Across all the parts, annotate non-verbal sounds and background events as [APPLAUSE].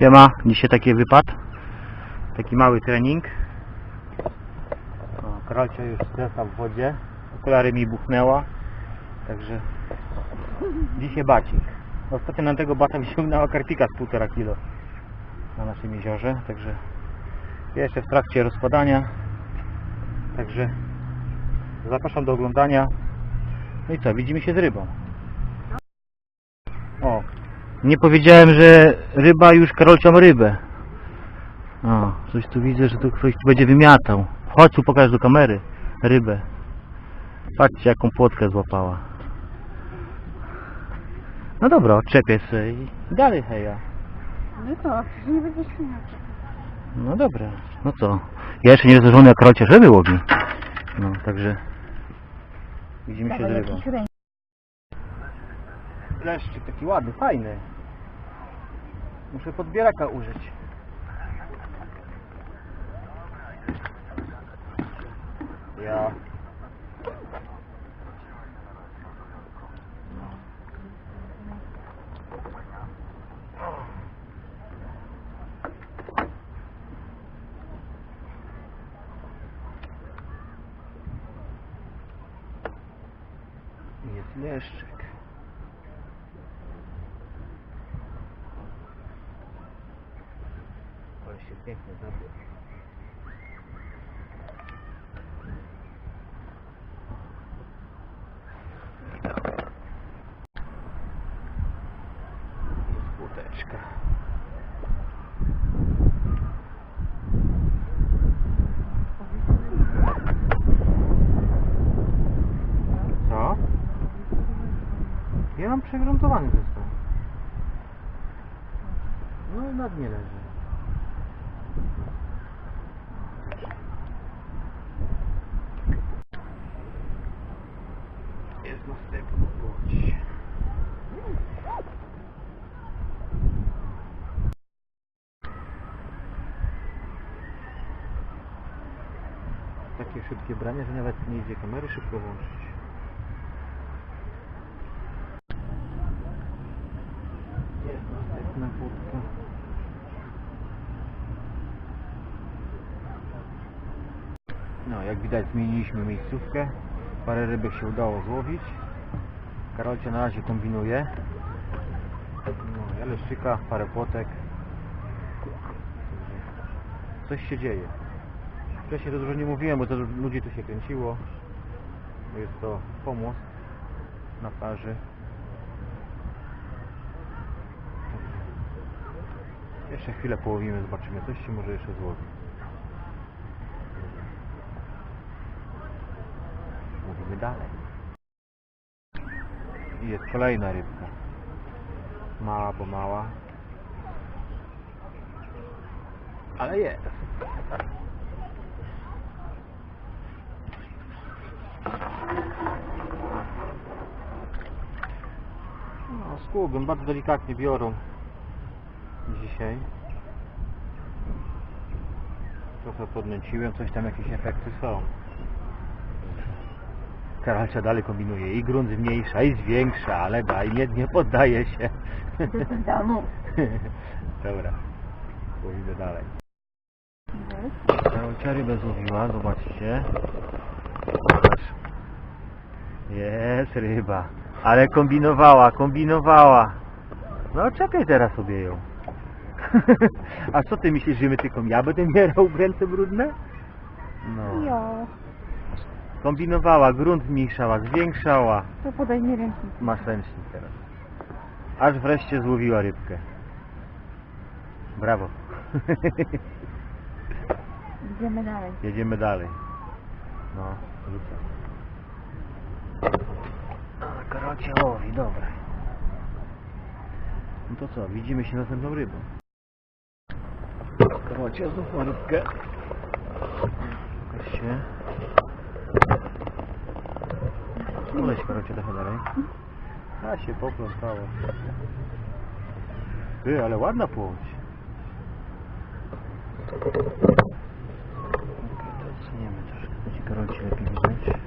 Siema, dzisiaj taki wypad. Taki mały trening. O, Karolcia już stresa w wodzie. Okulary mi buchnęła. Także dzisiaj bacik. Ostatnio na tego bata wyciągnęła karpika z 1,5 kilo na naszym jeziorze. Także jeszcze w trakcie rozkładania. Także zapraszam do oglądania. No i co, widzimy się z rybą. Nie powiedziałem, że ryba już Karolcia ma rybę. O, coś tu widzę, że tu ktoś tu będzie wymiatał. Chodź tu pokaż do kamery rybę. Patrzcie jaką płotkę złapała. No dobra, odczepię sobie i dalej heja. No to, nie będziesz śmiał. No dobra, no co? Ja jeszcze nie rozłożony jak Karolcia ryby łowi. No, także widzimy się z rybą. Leszczyk taki ładny, fajny. Muszę podbieraka użyć. Ja. Leszczyk. Ale się pięknie zabił. Jest? Ja mam przegruntowany zestaw. No na dnie leży. Jest następna łódź. Takie szybkie branie, że nawet nie idzie kamery szybko włączyć. No, jak widać zmieniliśmy miejscówkę. Parę rybek się udało złowić. Karolcia na razie kombinuje. No, ja leszczyka, parę płotek. Coś się dzieje. Wcześniej to dużo nie mówiłem, bo to ludzi tu się kręciło. Jest to pomost na plaży. Jeszcze chwilę połowimy, zobaczymy. Coś się może jeszcze złowi. Mówimy dalej. I jest kolejna rybka. Mała, bo mała. Ale jest. No, z kłubem bardzo delikatnie biorą dzisiaj. Trochę podnęciłem, coś tam jakieś efekty są. Karalcia dalej kombinuje i grunt zmniejsza i zwiększa, ale daj, nie, nie poddaje się. Domu. [LAUGHS] Dobra, pójdę dalej. Karolcia rybę złowiła, zobaczcie. Jest ryba. Ale kombinowała, kombinowała. No czekaj teraz sobie ją. [LAUGHS] A co ty myślisz, że my tylko ja będę mierał w ręce brudne? No. Jo, Kombinowała, grunt zmniejszała, zwiększała. to podaj mi ręcznik. Masz ręcznik teraz. Aż wreszcie złowiła rybkę. Brawo. [LAUGHS] Idziemy dalej. Jedziemy dalej. No, rzucę. A, karocie łowi, dobra. No to co, widzimy się następną rybą. Karocie znów ma rybkę. Pokaż się. Uleź karocie trochę dalej. A się poplątało. Ty, ale ładna płoć. To odsuniemy troszkę. Będzie karoci lepiej widać.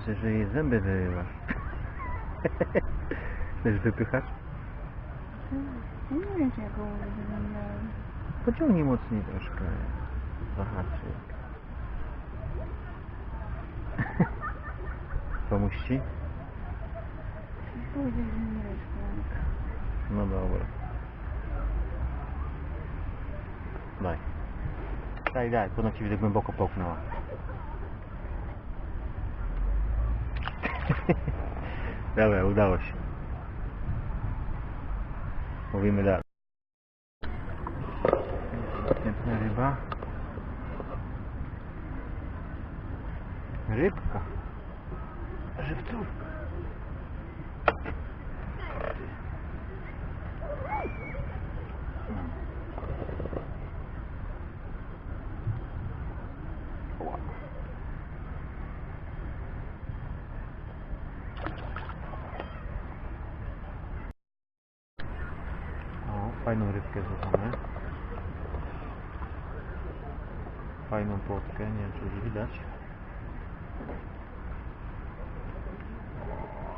Myślę, że jej zęby wyrywa. [LAUGHS] Też wypychasz? Nie wiem, czy ja go wyglądałem. Pociągnij mocniej troszkę. Zahaczyk. Pomóż [LAUGHS] ci? Powiedzieć, że nie ręczkę. No dobra. Daj. Daj, daj, bo na ciebie tak głęboko połknęła. [LAUGHS] Dobra, udało się. Mówimy dalej. Następna ryba. Rybka. Żywcówka. O, fajną rybkę złapamy. Fajną płotkę, nie wiem czy już widać.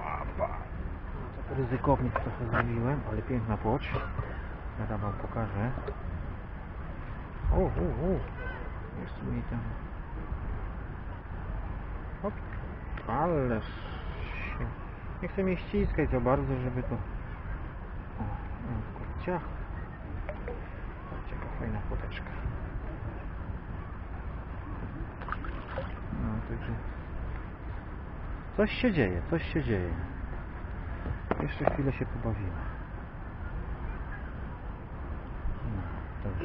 Łapa. Ryzykownie trochę zrobiłem, ale piękna płoć. Teraz wam pokażę. O, o, o. Jeszcze mi tam. Hop. Ależ. Nie chcę mnie ściskać za bardzo, żeby to... O, o. Fajna płoteczka. No, także... Coś się dzieje, coś się dzieje. Jeszcze chwilę się pobawimy. No.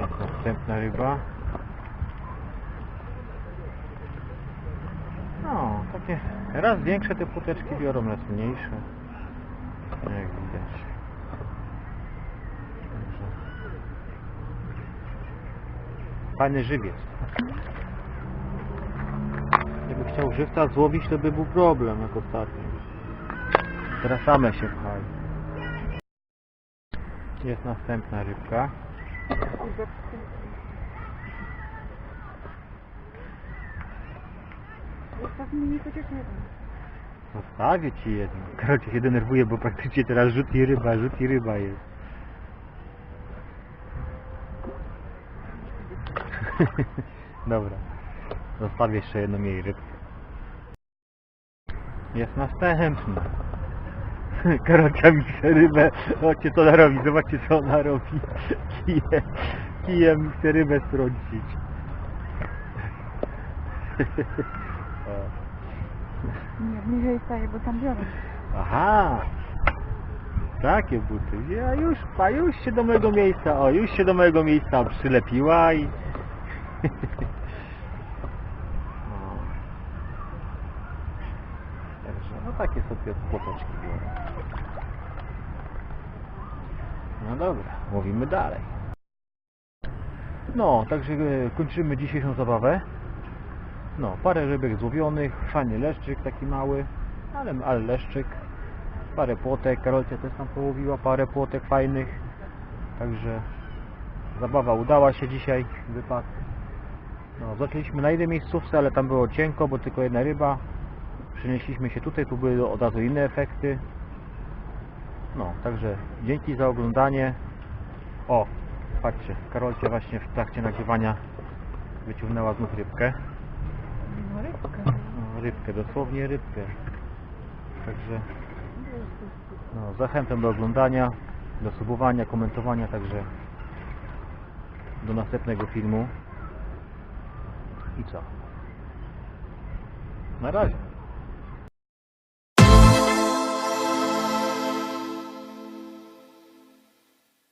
Jest następna ryba. No, takie raz większe te płoteczki biorą, raz mniejsze. Jak widać. Fajny żywiec. Gdyby chciał żywca złowić, to by był problem jak ostatnio. Teraz same się pchają. Jest następna rybka. Chociaż. Zostawię ci jedno. Karol cię się denerwuje, bo praktycznie teraz rzut i ryba, rzut i ryba jest. [LAUGHS] Dobra. Zostawię jeszcze jedną jej rybkę. Jest następna. [LAUGHS] Karolcia mi chce rybę. Zobaczcie co ona robi, zobaczcie co ona robi. [LAUGHS] Kije, kijem mi chce rybę strącić. Nie, bliżej staję, bo tam biorę. Aha! Takie buty. A już, a już się do mojego miejsca, o, już się do mojego miejsca przylepiła i... [LAUGHS] O. Także, no takie sobie płotoczki biorę. No dobra, mówimy dalej. No, także e, kończymy dzisiejszą zabawę. No, parę rybek złowionych, fajny leszczyk taki mały, ale, ale leszczyk, parę płotek, Karolcia też tam połowiła parę płotek fajnych, także zabawa udała się dzisiaj, wypadł. No, zaczęliśmy na jednej miejscówce, ale tam było cienko, bo tylko jedna ryba. Przenieśliśmy się tutaj, tu były od razu inne efekty. No, także dzięki za oglądanie. O, patrzcie, Karolcia właśnie w trakcie nagrywania wyciągnęła znów rybkę. Rybkę, dosłownie rybkę. Także no, zachęcam do oglądania, do subowania, komentowania, także do następnego filmu. I co? Na razie.